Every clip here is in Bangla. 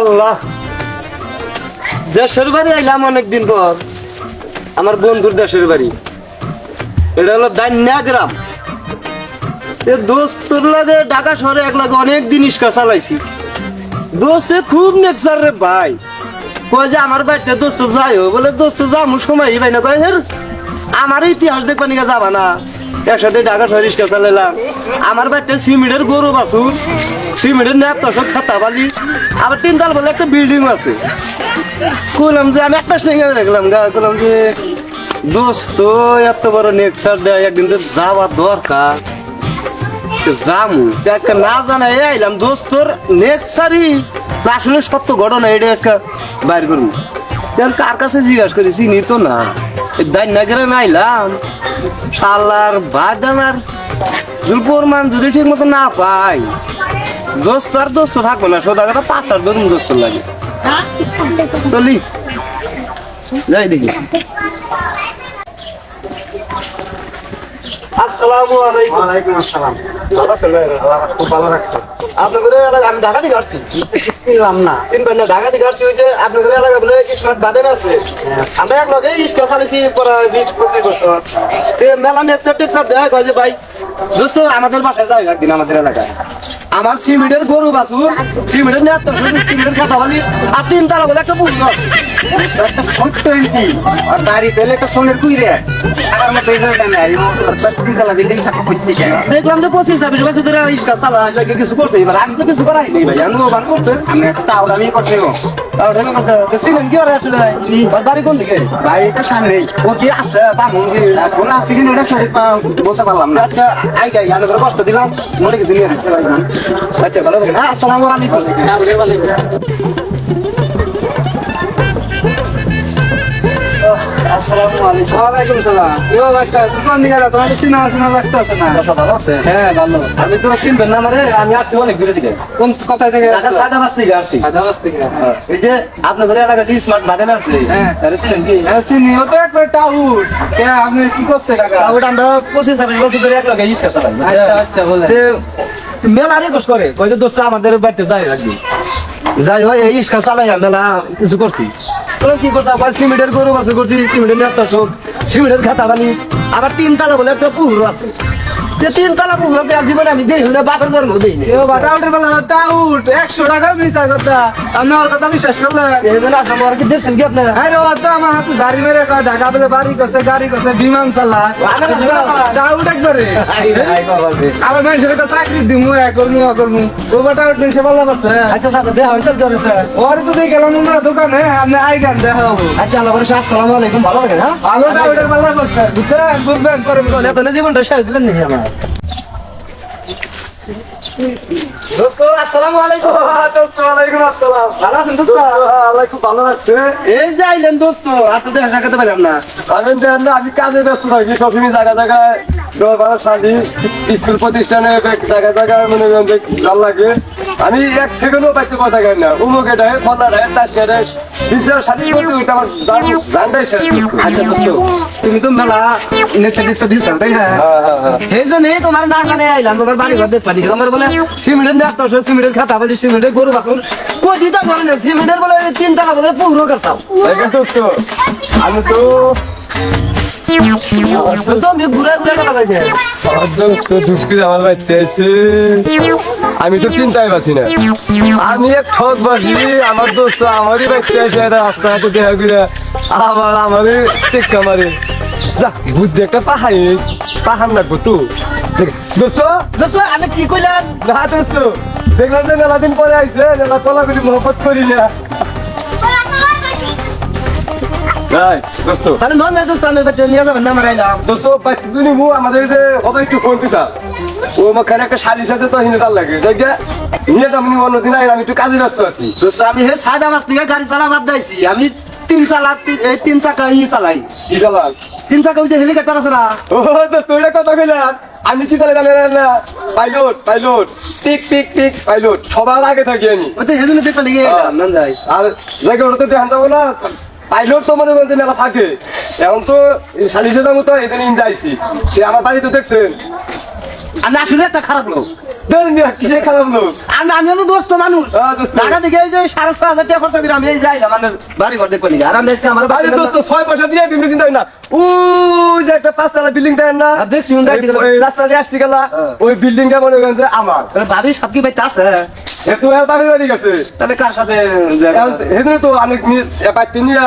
আল্লাহ দেশের বাড়ি আইলাম অনেকদিন পর। আমার বন্ধুর দেশের বাড়ি। এটা হলো দান্যা গ্রাম দোস্তর লাগে ঢাকা শহরে এক লাগে অনেক দিন ইস্কা চালাইছি। দোস্তে খুব নেকসার রে ভাই। কয় যে আমার বাড়িতে দোস্ত যাই বলে, দোস্ত, যামু সময় ভাই না। কয় আমার ইতিহাস দেখবা নিকে যাবা না। একসাথে ঢাকা শহর ইস্কা চালাইলাম। আমার বাড়িতে সিমেন্টের গরু বাছু, সিমেন্টের ন্যাপ তসব খাতা বালি। আবার তিনতাল বলে একটা বিল্ডিং আছে। কইলাম যে আমি একটা সঙ্গে রাখলাম গা, কইলাম যে, দোস্ত, এত বড় নেক্সার দেয় একদিন তো যাওয়া দরকার। জামু আজকে না জানা এই আইলাম দোস্তর নেক্সারি আসলে সত্য ঘটনা এটা আজকে বাইর করব। কার কাছে জিজ্ঞাসা করি, চিনি তো না। এই দাইনা গ্রামে আইলাম। শালার বাদাম আর জুলপুর মান যদি ঠিক মতো না পাই দোস্ত আর দোস্ত থাকব না সোদা কথা পাঁচ আর দোস্ত লাগে। চলি। যাই দেখি। আসসালামু আলাইকুম। ওয়ালাইকুম আসসালাম। ভালো আছেন ভাই? খুব ভালো রাখছে। আপনাদের এলাকা আমি ঢাকা থেকে আসছি। পেলাম না। চিনবেন না ঢাকা থেকে আসছি ওই যে আপনাদের এলাকা বলে স্মার্ট বাদেন আছে। আমরা এক লগে ইস্কা চালিয়েছি পরে বিশ পঁচিশ বছর। মেলা নেক্সার টেক্সার দেয় কয় যে ভাই দোস্ত আমাদের বাসায় যাই একদিন আমাদের এলাকায়। আমার সিমেন্টের গরু বাছুর সিমেন্টের নেট সিমেন্টের খাতা বালি। আর তিন তালা বলে একটা বুঝলো। একটা ছোট্ট এমপি আর বাড়ি তেলে একটা সোনের কুইরে। টাকার মধ্যে এই জায়গাটা নেই এই মোটর বিকালা বিল্ডিং থাকা করতে চাই দেখলাম যে পঁচিশ ছাব্বিশ বছর ধরে ইস্কা চালা এটাকে কিছু করতে এবার আমি তো কিছু করাই নেই ভাই আমি ওভার করতে। আমি একটা টাউড আমি করছি গো। তাও ঢেলে করছে সিমেন্ট কি করে আসলে ভাই? বাড়ি কোন দিকে? বাড়ি তো সামনেই। ও কি আছে? বামুন কি? এখন আছে কিনা এটা সঠিক বলতে পারলাম না। আচ্ছা আই গাই আমি কষ্ট দিলাম। মনে কিছু নিয়ে আচ্ছা ভালো থাকেন হ্যাঁ আসসালামু আলাইকুম। আসসালামু আলাইকুম। ওয়ালাইকুম সালাম। ইও বাচ্চা কোন দিকে যাও তোমার চিনা চিনা লাগতে আছে না? ভালো আছে। হ্যাঁ ভালো। আমি তো চিনবেন না আমি আসছি অনেক দূরে কোন কোথায় থেকে ঢাকা সাদা বাস থেকে আসছি। সাদাবাস থেকে। এই যে আপনাদের স্মার্ট আছে হ্যাঁ। আরে চিনেন কি? হ্যাঁ চিনি। ও তো একবার টাউড কে আপনি কি করছে কাকা ওটা আমরা পঁচিশ ছাব্বিশ বছর ধরে এক লগে ইস্কা চালাই আচ্ছা আচ্ছা বলে মেলা রেকর্ড করে। কই যে, দোস্ত, আমাদের বাড়িতে যাই রাখবি যাই হয় এই ইস্কা চালাইয়া মেলা কিছু করছি। তোরা কি করতে আবার সিমেন্টের গরু বাসে করছি, সিমেন্টের নেতা চোখ সিমেন্টের খাতা বানি আবার তিন তালা বলে একটা পুহুর আছে। যে তিন তালা পুকুর আছে আর জীবনে আমি দেই না বাপের জন্ম দেই না এ বাটা উঠে বলা টাউড 100 টাকা মিছা কথা। আপনি ওর কথা বিশ্বাস করলেন এই জন্য আসাম আর কি দেখছেন কি আপনারা? আরে ও তো আমার হাতে গাড়ি মেরে কয় ঢাকা বলে বাড়ি করছে গাড়ি করছে বিমান চালা। টাউড একবারে। আবার মানুষের একটা চাকরি দিমু এ করমু ও করমু। ও বাটা উঠে সে বলা করছে আচ্ছা সাথে দেখা হয়েছে জ্বরে ওর তো দেখে গেলাম না দোকানে আপনি আই গান দেখা হব। আচ্ছা আল্লাহ করে আসসালামু আলাইকুম ভালো থাকেন হ্যাঁ? ভালো টাউডের পাল্লা করছে বুঝছেন বুঝবেন করে জীবনটা শেষ দিলেন নাকি আমার আমি কাজে ব্যস্ত থাকি সবসময় জায়গা জায়গায় শাদি স্কুল প্রতিষ্ঠানে জায়গায় জায়গায় মনে করেন যে ভালো লাগে। আমি এক সেকেন্ডও পাইতে কথা গাই না। উমুক এটা ফলা রে তাস কেটে বিচার শাদি করতে ওইটা আমার জান- জানটাই শেষ। আচ্ছা দোস্ত তুমি তো মেলা নেক্সট নেক্সট দিছ তাই না? হ্যাঁ হ্যাঁ হ্যাঁ। এই তোমার না জানে আইলাম তোমার বাড়ি ঘর দেখবা তোমার বলে সিমেন্টের নেট তো সিমেন্টের খাতা বলে সিমেন্টের গরু বাসন কই দিতা বলে না সিমেন্টের বলে তিন টাকা বলে পুরো করতাম দেখেন দোস্ত আমি তো আমি চিন্তাই পাচ্ছি না। আমি এক ঠক বাজি আমার দোস্ত আমারই বাচ্চা এসে রাস্তাঘাটে দেখা করে আবার আমারই টেক্কা মারে। যা বুদ্ধি একটা পাহাড়ি পাহাড় লাগবো তো। দোস্ত দোস্ত আমি কি কইলাম? না দোস্ত দেখলাম যে মেলা দিন পরে আইছে মেলা কলা করি মহব্বত করি না দোস্ত। তাহলে নন দোস্ত আমি নিয়ে যাবেন না আমার দোস্ত তুমি মু আমাদের যে কত একটু ফোন দিছা। ও মাখানে একটা শালিশ আছে তো হিনে লাগে। যাই নিয়ে তো আমি অন্যদিন আইলাম আমি একটু কাজে ব্যস্ত আছি। দোস্ত আমি হে সাদা মাছ থেকে গাড়ি চালা বাদ দিয়েছি। আমি তিন চালা এই তিন চাকা ই চালাই। কি চালান তিন চাকা ওই যে হেলিকপ্টার আছে না? ও দোস্ত ওইটা কথা কইলাম আমি কি করে জানি না pilot pilot. Tick tick tick pilot. সবার আগে থাকি আমি। ওই তো হেজনে দেখতে না যাই আর জায়গা ওটা তো দেখান যাব না পাইলট তো মনে করতে মেলা থাকে। এখন তো সালিশে যাব তো এই জন্য যাইছি। আমার বাড়ি তো দেখছেন আমি আসলে একটা খারাপ লোক। দেন খারাপ লোক আমি দোস্ত মানুষ হ্যাঁ। এই যে সাড়ে ছয় হাজার টাকা খরচা করে এই যাইলাম আমার বাড়ি ঘর আর আমি আমার বাড়ি দোস্ত ছয় পয়সা দিয়ে তুমি চিন্তা না যে একটা পাঁচতলা বিল্ডিং দেন না দেখছি, রাস্তা দিয়ে আসতে গেলা ওই বিল্ডিংটা মনে করেন যে আমার ভাবি সব কি আছে হ্যাঁ বাড়ি বাড়ি গেছে তাহলে কার সাথে তো অনেক নিজ পাইতে নিয়ে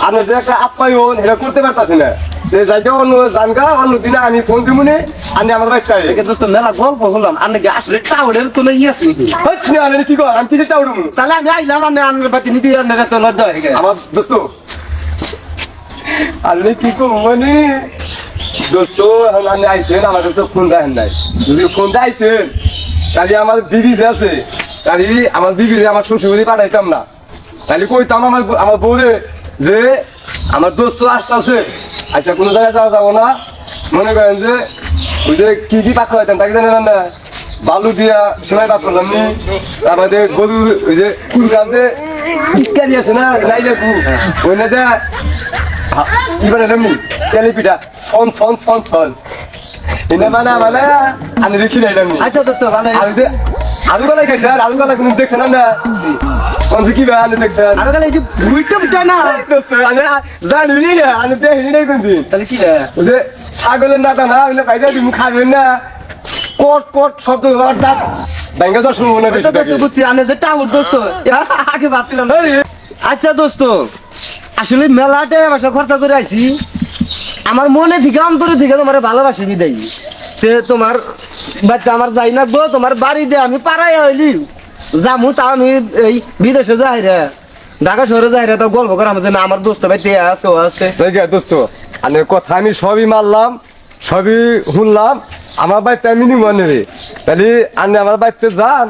আপনার যে একটা আপ্যায়ন এটা করতে পারতাছি না যে জায়গা অন্য জানগা অন্য দিনে আমি ফোন দিব নি আমি আমার বাচ্চায় একে দোস্ত মেলা গল্প হলাম। আর নাকি আসলে আছে নাকি? হচ্ছে না কি কর আমি কিছু চাউড়ু তাহলে আমি আইলাম আর আনের বাতি নিতে আনের তো লজ্জা হয়ে গেছে আমার দোস্ত আরে কি কো মানে? দোস্ত এখন আপনি আইছেন আমার ফোন নাই। যদি ফোন দেয়তেন তাহলে আমার বিবি যে আছে তাহলে আমার বিবি আমার শ্বশুর পাঠাইতাম না। তাহলে কইতাম আমার আমার বউরে যে আমার দোস্ত আসতেছে আচ্ছা কোনো জায়গায় যাওয়া যাব না। মনে করেন যে ওই যে কি কি পাক হইতেন তাকে জানেন না। বালু দিয়া সেলাই পাক করলাম নি। আমাদের গরু ওই যে কুল কালতে ইস্কারি আছে না নাই দেখু। ওই না দা কি বলে রেমনি তেলিপিঠা। সন সন সন সন। এটা মানে মানে আমি দেখি নাই আচ্ছা দোস্ত ভালো আলু আলু গলায় খাইছে আর আলু গলায় কোনো দেখছে না। Anzi ki ben halinde sen. Ana kadar ki buyutta buyutta na. Dostum ana zan bile ya ana de hile kundi. Tabii ki ya. Oze sagolun da na bile kayda bir mukavim na. কট কট শব্দ হওয়ার দাঁত ব্যাংকে দর্শন মনে হচ্ছে বুঝছি আমি যে টাউট দোস্ত আগে ভাবছিলাম আচ্ছা দোস্ত আসলে মেলাতে বাসা খরচা করে আইছি আমার মনে থেকে অন্তরে থেকে তোমার ভালোবাসি বিদায় তোমার বাচ্চা আমার যাই না গো তোমার বাড়িতে আমি পাড়ায় হইলি যামু তা আমি এই বিদেশে যাই রে। ঢাকা শহরে যাই রে তো গল্প করা আমাদের আমার দোস্ত ভাই তে আছে ও আছে। দোস্ত আমি কথা আমি সবই মারলাম সবই শুনলাম আমার বাড়িতে আমি নিব রে। তাহলে আনে আমার বাড়িতে যান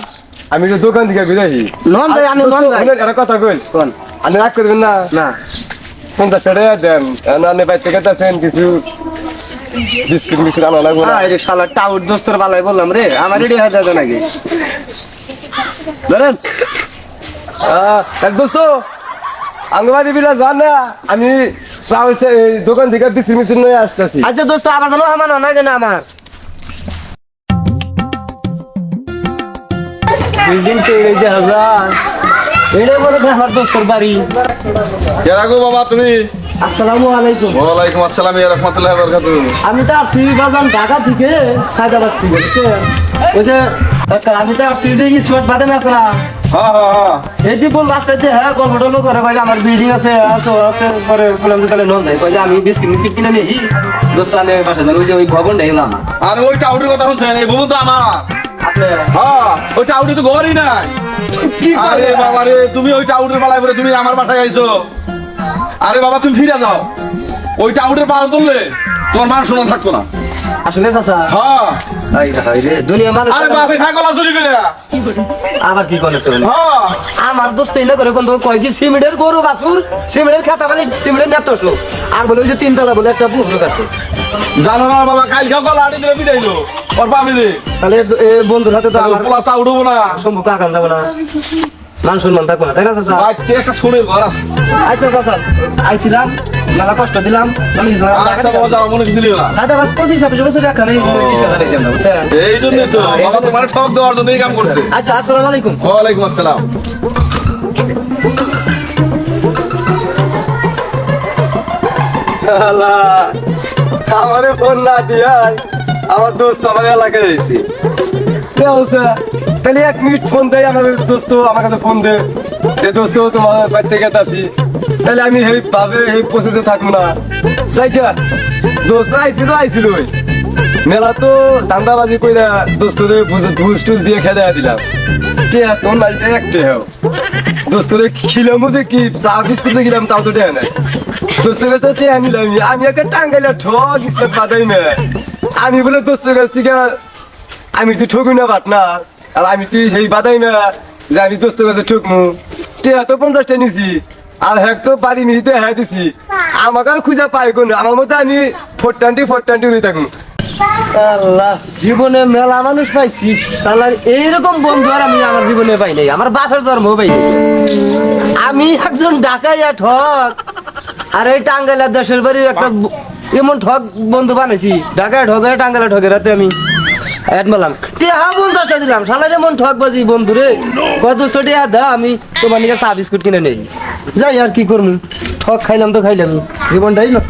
আমি তো দোকান থেকে বিদায়ী নন যাই, আনে নন যাই। একটা কথা কই কোন? আনে রাগ করবেন না। না। কোনটা ছেড়ে দেন। আনে বাড়িতে গেতেছেন কিছু বিস্কুট মিস্কুট আনা লাগবো না। আরে শালা টাউট দোস্তর বালাই বললাম রে আমার রেডি হয়ে যাবে নাকি? ধরেন দোস্ত আঙ্গবাদী বিলা যান না আমি চাউল দোকান থেকে বিস্কুট মিস্কুট নিয়ে আসতেছি। আচ্ছা দোস্ত আবার জানো আমার না আমার? বিল্ডিং তো যে হাজার। এটা বলে আমার দোস্তর বাড়ি। বাবা তুমি? আসসালামু আলাইকুম। ওয়ালাইকুম আসসালাম ইয়া রহমতুল্লাহ বরকাতু আমি তো আসছি বাজান ঢাকা থেকে সায়দাবাদ থেকে বুঝছেন? ওই যে আমি তো আসছি যে স্মার্ট আছে হ্যাঁ হ্যাঁ হ্যাঁ। এই যে বল হ্যাঁ গল্প টল্প করে ভাই আমার বিল্ডিং আছে আছে আছে পরে বললাম তাহলে নন যাই কই আমি বিস্কিট মিস্কিট কিনে নিই। দোস্ত আমি বাসা যান ওই যে ওই ভবনটা এলাম। আর ওই টাউটের কথা শুনছেন? এই বলুন তো আমার। আপনি? হ্যাঁ ওই টাউটে তো ঘরই নাই। কি আরে বাবা রে তুমি ওই টাউটের পালায় করে তুমি আমার বাসায় আইছো। আরে বাবা তুমি ফিরে যাও। ওই টাউটের পাশ তুললে তোমার মান শোনা থাকতো না। আসলে চাচা হ্যাঁ। আবার কি করে হ্যাঁ। আমার দোস্ত এলে করে কোন কয় কি সিমেন্টের গরু বাসুর সিমেন্টের খাতা মানে সিমেন্টের নেত আর বলে ওই যে তিনতলা বলে একটা পুকুর আছে জানো না বাবা কাল গলা আড়ি দিলে বিদাইলো ওর তাহলে বন্ধুর হাতে তো আমার পোলা তা উঠবো না। সম্ভব কাকাল যাব না। মান সম্মান থাকব না তাই না চাচা? বাইতে একটা শুনে ঘর আছে। আচ্ছা চাচা আইছিলাম মেলা কষ্ট দিলাম আমি টাকা আচ্ছা সাদা বাস পঁচিশ ছাব্বিশ বছর? এই জন্যই তো বাবা তোমার ঠক দেওয়ার কাম করছে। আচ্ছা আসসালামু আলাইকুম। ওয়ালাইকুম আসসালাম। আমারে ফোন না দিয়াই আমার দোস্ত আমার এলাকায় আইছি। তাহলে এক মিনিট ফোন দেয় আমার দোস্ত আমার কাছে ফোন দে। যে দোস্ত তোমার বাড়িতে গেতাছি তাহলে আমি এই ভাবে এই প্রসেসে থাকব না। যাই দোস্ত আইছিল আইছিল। মেলা তো ধান্দাবাজি কইরা দোস্তদের বুঝ টুস দিয়ে খেদা দিলাম। টিয়া, তোর নাই এক টিয়া দোস্তরে খিলামো যে কি, চা বিস্কুট গেলাম তাও তো দেয় নাই। দোস্তের কাছে টিয়া নিলাম, আমি একটা টাঙ্গাইলা ঠক ইসলাম বাদাই মে। আমি বলে দোস্তের কাছ থেকে, আমি তো ঠকুই না বাট না। আর আমি তুই সেই বাদাই না, যে আমি দোস্তের কাছে ঠকমু টিয়া তো পঞ্চাশটা নিছি। আর হ্যাক তো বাড়ি মিলিতে হ্যাঁ দিছি। আমাকে খুঁজে পাই কোনো আমার মতো আমি ফোরটান্টি ফোরটান্টি হয়ে থাকুন। আল্লাহ, জীবনে মেলা মানুষ পাইছি। তাহলে এইরকম বন্ধু আর আমি আমার জীবনে পাই নাই। আমার বাপের ধর্ম পাই আমি একজন ডাকাইয়া ঠক। আর এই টাঙ্গাইলা দেশের বাড়ির একটা এমন ঠক বন্ধু বানাইছি। ঢাকায় ঠকে টাঙ্গাইলা ঠকে, রাতে আমি অ্যাড মারলাম আমি জীবনটাই না